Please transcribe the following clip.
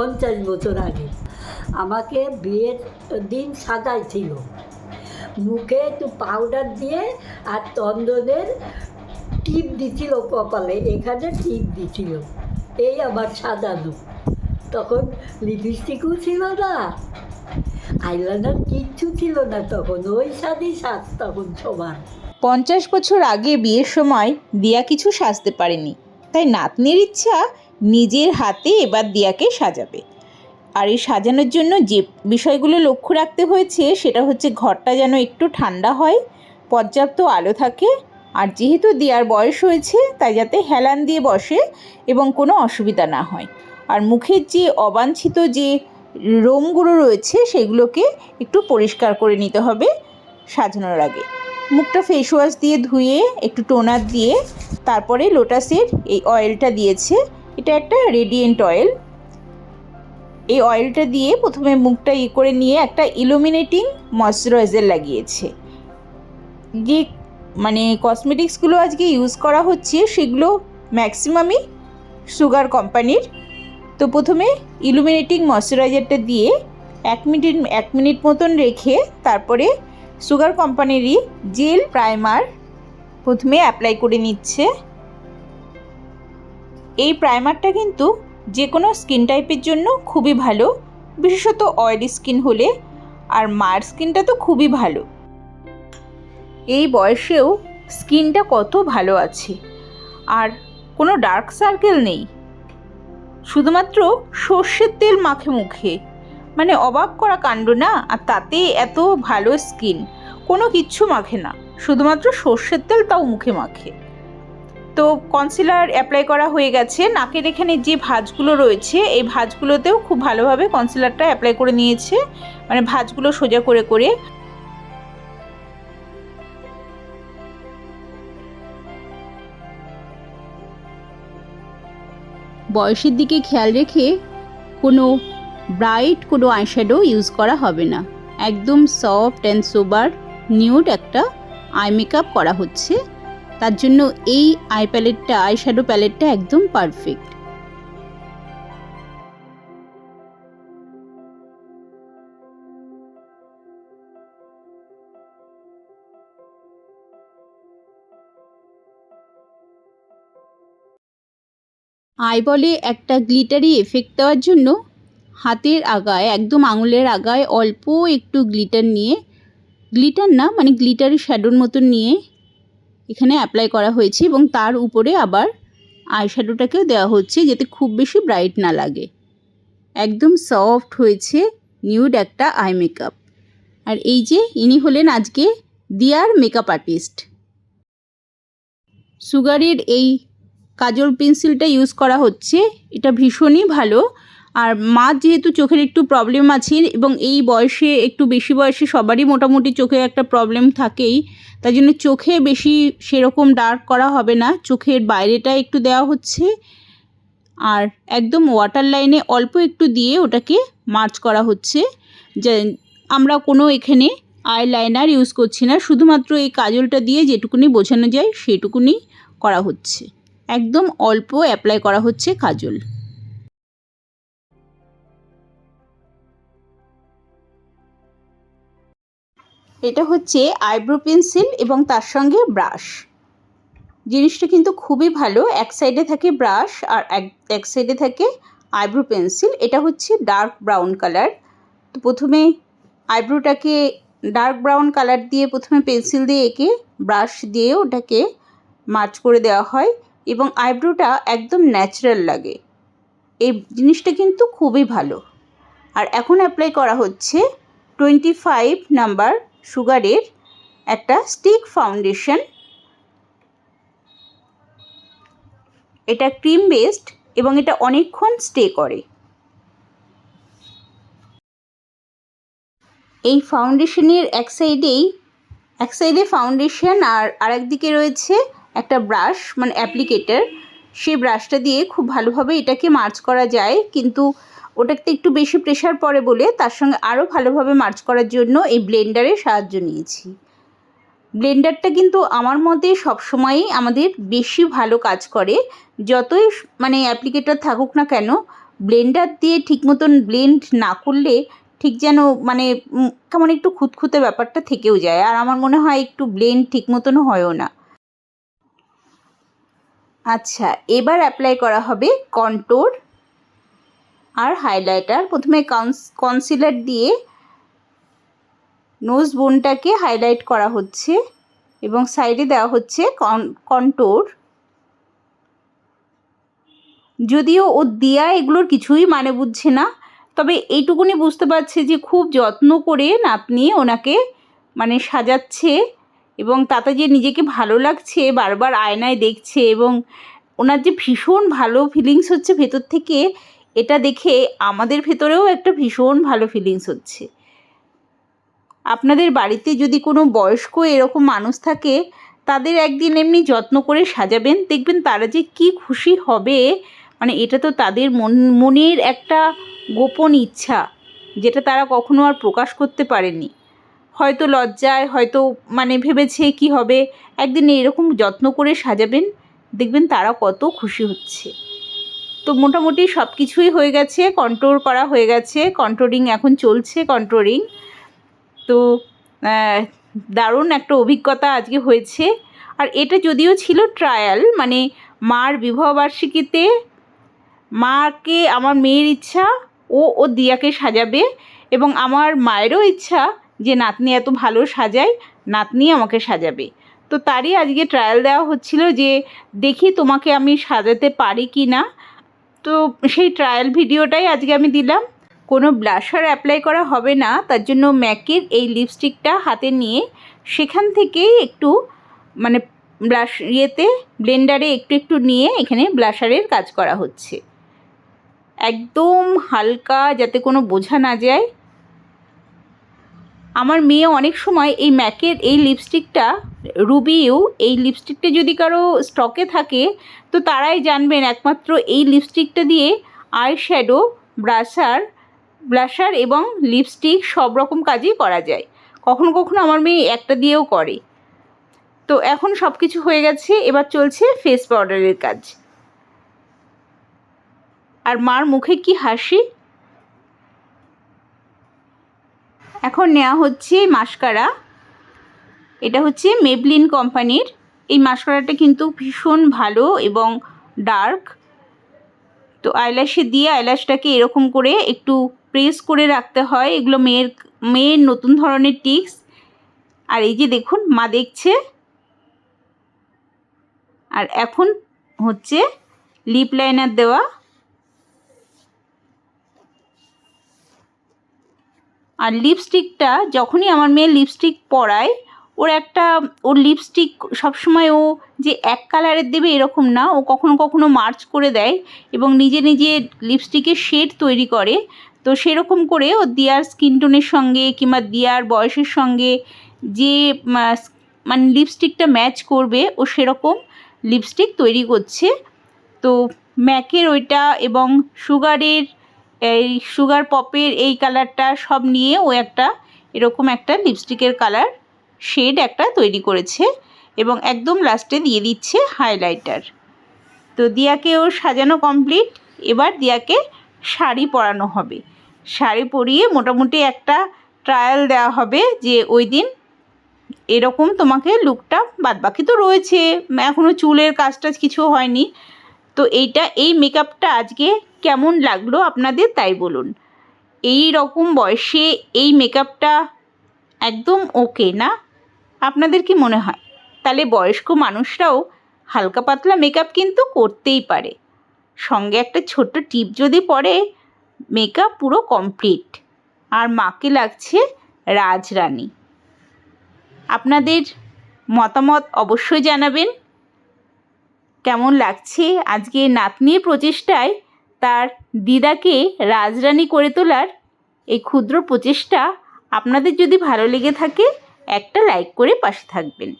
পঞ্চাশ বছর আগে। আমাকে বিয়ের দিন সাজাই ছিল। মুখে একটু পাউডার দিয়ে আর চন্দনের টিপ দিছিল কপালে, এখানে টিপ দিছিল। এই আমার সাজানো। তখন লিপস্টিকও ছিল না। আইলাইনার কিচ্ছু ছিল না তখন, ওই সাজই সাজ তখন সবার। পঞ্চাশ বছর আগে বিয়ের সময় দিয়া কিছু সাজতে পারেনি। তাই নাতনির ইচ্ছা নিজের হাতে এবার দিয়াকে সাজাবে। আর এই সাজানোর জন্য যে বিষয়গুলো লক্ষ্য রাখতে হয়েছে, সেটা হচ্ছে ঘরটা যেন একটু ঠান্ডা হয়, পর্যাপ্ত আলো থাকে। আর যেহেতু দিয়ার বয়স হয়েছে, তাই যাতে হেলান দিয়ে বসে এবং কোনো অসুবিধা না হয়। আর মুখের যে অবাঞ্ছিত যে রোমগুলো রয়েছে, সেগুলোকে একটু পরিষ্কার করে নিতে হবে সাজানোর আগে। মুখটা ফেস ওয়াশ দিয়ে ধুয়ে, একটু টোনার দিয়ে, তারপরে লোটাসের এই অয়েলটা দিয়েছে। এটা একটা রেডিয়েন্ট অয়েল এই অয়েলটা দিয়ে প্রথমে মুখটা ই করে নিয়ে একটা ইলুমিনেটিং ময়শ্চারাইজার লাগিয়েছে। যে মানে কসমেটিক্সগুলো আজকে ইউজ করা হচ্ছে, সেগুলো ম্যাক্সিমামই সুগার কোম্পানির তো প্রথমে ইলুমিনেটিং ময়শ্চারাইজারটা দিয়ে এক মিনিট এক মিনিট মতন রেখে তারপরে সুগার কোম্পানিরই জেল প্রাইমার প্রথমে অ্যাপ্লাই করে নিচ্ছে। এই প্রাইমারটা কিন্তু যে কোনো স্কিন টাইপের জন্য খুবই ভালো, বিশেষত অয়েলি স্কিন হলে, আর মার স্কিনটা তো খুবই ভালো। এই বয়সেও স্কিনটা কত ভালো আছে, আর কোনো ডার্ক সার্কেল নেই। শুধুমাত্র সর্ষের তেল মাখে মুখে মানে অবাক করা কাণ্ড না, আর তাতে এত ভালো স্কিন, কোনো কিচ্ছু মাখে না, শুধুমাত্র সর্ষের তেল তাও মুখে মাখে। তো কনসিলার অ্যাপ্লাই করা হয়ে গেছে। নাকের এখানে যে ভাঁজগুলো রয়েছে, এই ভাঁজগুলোতেও খুব ভালোভাবে কনসিলারটা অ্যাপ্লাই করে নিয়েছে। মানে ভাঁজগুলো সোজা করে করে। বয়সের দিকে খেয়াল রেখে কোনো ব্রাইট, কোনো আইশ্যাডো ইউজ করা হবে না। একদম সফট অ্যান্ড সোবার নিউড একটা আই মেকআপ করা হচ্ছে। তার জন্য এই আই প্যালেটটা আই শ্যাডো প্যালেটটা একদম পারফেক্ট আইবলে একটা গ্লিটারি এফেক্ট দেওয়ার জন্য হাতের আগায়, একদম আঙুলের আগায় অল্প একটু গ্লিটার নিয়ে গ্লিটার না মানে গ্লিটারি শ্যাডোর মতন নিয়ে এখানে অ্যাপ্লাই করা হয়েছে এবং তার উপরে আবার আইশ্যাডোটাকেও দেওয়া হচ্ছে যাতে খুব বেশি ব্রাইট না লাগে। একদম সফট হয়েছে নিউড একটা আই মেকআপ আর এই যে ইনি হলেন আজকে দিয়ার মেকআপ আর্টিস্ট সুগারের এই কাজল পেন্সিলটা ইউজ করা হচ্ছে, এটা ভীষণই ভালো। আর মার যেহেতু চোখের একটু প্রবলেম আছে এবং এই বয়সে একটু বেশি বয়সে সবারই মোটামুটি চোখে একটা প্রবলেম থাকেই, তাই জন্য চোখে বেশি সেরকম ডার্ক করা হবে না। চোখের বাইরেটা একটু দেওয়া হচ্ছে আর একদম ওয়াটার লাইনে অল্প একটু দিয়ে ওটাকে মার্চ করা হচ্ছে। যে আমরা কোনো এখানে আই লাইনার ইউজ করছি না, শুধুমাত্র এই কাজলটা দিয়ে যেটুকুনি বোঝানো যায় সেটুকুনি করা হচ্ছে। একদম অল্প অ্যাপ্লাই করা হচ্ছে কাজল। এটা হচ্ছে আইব্রো পেন্সিল এবং তার সঙ্গে ব্রাশ। জিনিসটা কিন্তু খুবই ভালো, এক সাইডে থাকে ব্রাশ আর এক এক সাইডে থাকে আইব্রো পেন্সিল। এটা হচ্ছে ডার্ক ব্রাউন কালার। তো প্রথমে আইব্রোটাকে ডার্ক ব্রাউন কালার দিয়ে প্রথমে পেন্সিল দিয়ে এঁকে ব্রাশ দিয়ে ওটাকে মার্চ করে দেওয়া হয় এবং আইব্রোটা একদম ন্যাচারাল লাগে। এই জিনিসটা কিন্তু খুবই ভালো। আর এখন অ্যাপ্লাই করা হচ্ছে টোয়েন্টি ফাইভ নাম্বার সুগারের একটা স্টিক ফাউন্ডেশন। এটা ক্রিম বেসড এবং এটা অনেকক্ষণ স্টে করে। এই ফাউন্ডেশনের এক সাইডেই, এক সাইডে ফাউন্ডেশন আর আরেক দিকে রয়েছে একটা ব্রাশ মানে অ্যাপ্লিকেটার। সেই ব্রাশটা দিয়ে খুব ভালোভাবে এটাকে মার্চ করা যায়, কিন্তু ওটাতে একটু বেশি প্রেশার পড়ে বলে তার সঙ্গে আরও ভালোভাবে মার্চ করার জন্য এই ব্লেন্ডারের সাহায্য নিয়েছি। ব্লেন্ডারটা কিন্তু আমার মতে সবসময়ই আমাদের বেশি ভালো কাজ করে। যতই মানে অ্যাপ্লিকেটর থাকুক না কেন ব্লেন্ডার দিয়ে ঠিক মতন ব্লেন্ড না করলে ঠিক যেন মানে কেমন একটু খুঁতখুঁতে ব্যাপারটা থেকেও যায়। আর আমার মনে হয় একটু ব্লেন্ড ঠিক মতন হয়ও না। আচ্ছা এবার অ্যাপ্লাই করা হবে কন্টোর আর হাইলাইটার প্রথমে কনসিলার দিয়ে নোজ বোনটাকে হাইলাইট করা হচ্ছে এবং সাইডে দেওয়া হচ্ছে কন্টোর যদিও ও দিয়া এগুলোর কিছুই মানে বুঝছে না, তবে এইটুকুনি বুঝতে পারছে যে খুব যত্ন করে নাতনি ওনাকে মানে সাজাচ্ছে এবং তাতে যে নিজেকে ভালো লাগছে, বারবার আয়নায় দেখছে এবং ওনার যে ভীষণ ভালো ফিলিংস হচ্ছে ভেতর থেকে এটা দেখে আমাদের ভেতরেও একটা ভীষণ ভালো ফিলিংস হচ্ছে। আপনাদের বাড়িতে যদি কোনো বয়স্ক এরকম মানুষ থাকে, তাদের একদিন এমনি যত্ন করে সাজাবেন, দেখবেন তারা যে কি খুশি হবে মানে এটা তো তাদের মন, মনের একটা গোপন ইচ্ছা, যেটা তারা কখনো আর প্রকাশ করতে পারেনি। হয়তো লজ্জায়, হয়তো মানে ভেবেছে কি হবে, একদিন এরকম যত্ন করে সাজাবেন, দেখবেন তারা কত খুশি হচ্ছে। তো মোটামুটি সব কিছুই হয়ে গেছে কন্ট্রোল করা হয়ে গেছে কন্ট্রোলিং এখন চলছে কন্ট্রোলিং তো দারুণ একটা অভিজ্ঞতা আজকে হয়েছে। আর এটা যদিও ছিল ট্রায়াল মানে মার বিবাহবার্ষিকীতে মাকে আমার মেয়ের ইচ্ছা, ও ও দিয়াকে সাজাবে এবং আমার মায়েরও ইচ্ছা যে নাতনি এত ভালো সাজায়, নাতনি আমাকে সাজাবে। তো তারই আজকে ট্রায়াল দেওয়া হচ্ছিল যে দেখি তোমাকে আমি সাজাতে পারি কি না তো সেই ট্রায়াল ভিডিওটাই আজকে আমি দিলাম। কোনো ব্লাশার অ্যাপ্লাই করা হবে না, তার জন্য ম্যাকের এই লিপস্টিকটা হাতে নিয়ে সেখান থেকেই একটু মানে ব্লাশ ইয়েতে ব্লেন্ডারে একটু একটু নিয়ে এখানে ব্লাশারের কাজ করা হচ্ছে। একদম হালকা, যাতে কোনো বোঝা না যায়। আমার মেয়ে অনেক সময় এই ম্যাকের এই লিপস্টিকটা, রুবিও এই লিপস্টিকটা যদি কারও স্টকে থাকে, তো তারাই জানবেন একমাত্র এই লিপস্টিকটা দিয়ে আই শ্যাডো, ব্রাশার ব্লাশার এবং লিপস্টিক সব রকম কাজই করা যায়। কখনো কখনো আমার মেয়ে একটা দিয়েও করে। তো এখন সব কিছু হয়ে গেছে, এবার চলছে ফেস পাউডারের কাজ। আর মার মুখে কি হাসি? এখন নেওয়া হচ্ছে মাস্কারা। এটা হচ্ছে মেবলিন কোম্পানির। এই মাস্কারাটা কিন্তু ভীষণ ভালো এবং ডার্ক। তো আইল্যাশে দিয়ে আইল্যাশটাকে এরকম করে একটু প্রেস করে রাখতে হয়। এগুলো মেয়ের মেয়ের নতুন ধরনের টিক্স। আর এই যে দেখুন, মা দেখছে। আর এখন হচ্ছে লিপ লাইনার দেওয়া। আর লিপস্টিকটা যখনই আমার মেয়ে লিপস্টিক পরায়, ওর একটা, ওর লিপস্টিক সবসময় ও যে এক কালারের দেবে এরকম না, ও কখনো কখনো মার্চ করে দেয় এবং নিজে নিজে লিপস্টিকের শেড তৈরি করে। তো সেরকম করে ও দিয়ার স্কিন টোনের সঙ্গে কিংবা দিয়ার বয়সের সঙ্গে যে মানে লিপস্টিকটা ম্যাচ করবে, ও সেরকম লিপস্টিক তৈরি করছে। তো ম্যাকের ওইটা এবং সুগারের এই সুগার পপের এই কালারটা সব নিয়ে ও একটা এরকম একটা লিপস্টিকের কালার শেড একটা তৈরি করেছে এবং একদম লাস্টে দিয়ে দিচ্ছে হাইলাইটার তো দিয়াকে ওর সাজানো কমপ্লিট এবার দিয়াকে শাড়ি পরানো হবে। শাড়ি পরিয়ে মোটামুটি একটা ট্রায়াল দেওয়া হবে যে ওই দিন এরকম তোমাকে লুকটা বাদবাকি তো রয়েছে। এখনও চুলের কাজ টাজ কিছু হয়নি। তো এইটা, এই মেকআপটা আজকে কেমন লাগল আপনাদের তাই বলুন। এই রকম বয়সে এই মেকআপটা একদম ওকে না? আপনাদের কি মনে হয়? তাহলে বয়স্ক মানুষরাও হালকা পাতলা মেকআপ কিন্তু করতেই পারে। সঙ্গে একটা ছোট্ট টিপ যদি পরে মেকআপ পুরো কমপ্লিট আর মাকে লাগছে রাজরানী। আপনাদের মতামত অবশ্যই জানাবেন। কেমন লাগছে আজকে নাতনির প্রচেষ্টায়? তার দিদাকে রাজরানী করে তোলার এই ক্ষুদ্র প্রচেষ্টা আপনাদের যদি ভালো লেগে থাকে, একটা লাইক করে পাশে থাকবেন।